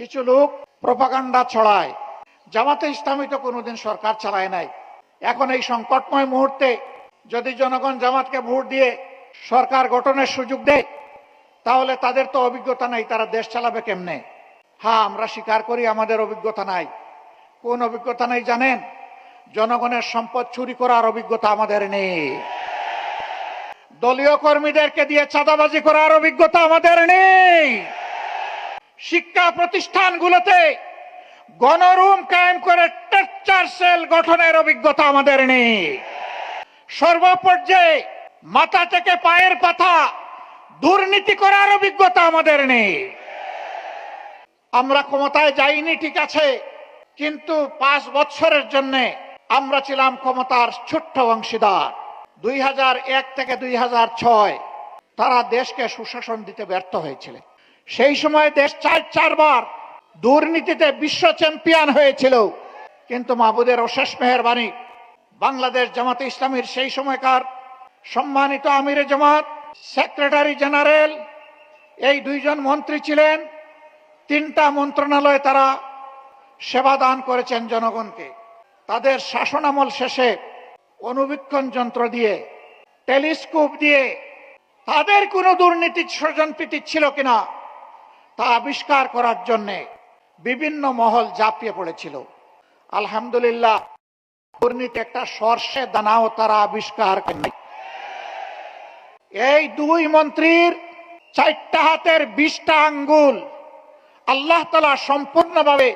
কিছু লোক প্রপাগান্ডা ছড়ায়। জামাতে ইসলামী তো কোনোদিন সরকার চালায় নাই। এখন এই সংকটময় মুহূর্তে যদি জনগণ জামাতকে ভোট দিয়ে সরকার গঠনের সুযোগ দেয়, তাহলে তাদের তো অভিজ্ঞতা নাই, তারা দেশ চালাবে কেমনে? হ্যাঁ আমরা স্বীকার করি আমাদের অভিজ্ঞতা নাই। কোন অভিজ্ঞতা নাই জানেন? জনগণের সম্পদ চুরি করার অভিজ্ঞতা আমাদের নেই। দলীয় কর্মীদেরকে দিয়ে চাঁদাবাজি করার অভিজ্ঞতা আমাদের নেই। শিক্ষা প্রতিষ্ঠানগুলোতে গণরুম কায়েম করে টেকচার সেল গঠনের অভিজ্ঞতা আমাদের নেই। সর্বপর্যায়ে মাথা থেকে পায়ের পাতা দুর্নীতি করার অভিজ্ঞতা আমাদের নেই। আমরা ক্ষমতায় যাইনি, ঠিক আছে, কিন্তু পাঁচ বছরের জন্য আমরা ছিলাম ক্ষমতার ছোট্ট অংশীদার। দুই থেকে দুই হাজার ছয় তারা দেশকে সুশাসন দিতে ব্যর্থ হয়েছিল সেই সময় দেশ চার চারবার দুর্নীতিতে বিশ্ব চ্যাম্পিয়ন হয়েছিল। কিন্তু মাহবুদের অশেষ মেহরবানি বাংলাদেশ জামাতে ইসলামীর সেই সময়কার সম্মানিত আমিরে জামাত, সেক্রেটারি জেনারেল, এই দুইজন মন্ত্রী ছিলেন। তিনটা মন্ত্রণালয়ে তারা সেবা দান করেছেন জনগণকে। তাদের শাসনামল শেষে অনুবীক্ষণ যন্ত্র দিয়ে, টেলিস্কোপ দিয়ে তাদের কোনো দুর্নীতি স্বজনপ্রীতি ছিল কিনা তা আবিষ্কার করার জন্যে বিভিন্ন মহল ঝাঁপিয়ে পড়েছিল। আলহামদুলিল্লাহ, দুর্নীতি একটা সর্ষে দানাও তারা আবিষ্কার করেনি এই দুই মন্ত্রীর চারটা হাতের বিশটা আঙ্গুল আল্লাহ তালা সম্পূর্ণভাবে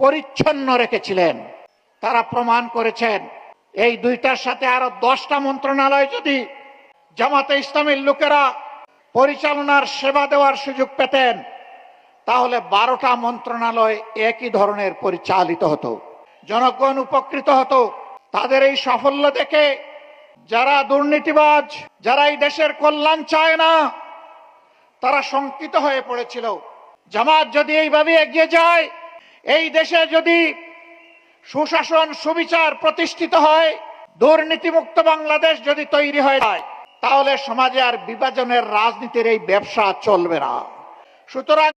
পরিচ্ছন্ন রেখেছিলেন। তারা প্রমাণ করেছেন, এই দুইটার সাথে আরও দশটা মন্ত্রণালয় যদি জামাতে ইসলামের লোকেরা পরিচালনার সেবা দেওয়ার সুযোগ পেতেন, তাহলে বারোটা মন্ত্রণালয় একই ধরনের পরিচালিত হতো। জনগণ উপকৃত হতো। তাদের এই সাফল্য দেখে যারা দুর্নীতিবাজ, যারা এই দেশের কল্যাণ চায় না, তারা শঙ্কিত হয়ে পড়েছিল। জামাত যদি এইভাবে এগিয়ে যায়, এই দেশে যদি সুশাসন, সুবিচার প্রতিষ্ঠিত হয়, দুর্নীতিমুক্ত বাংলাদেশ যদি তৈরি হয়ে যায় তাহলে সমাজে আর বিভাজনের রাজনীতির এই ব্যবসা চলবে না। সুতরাং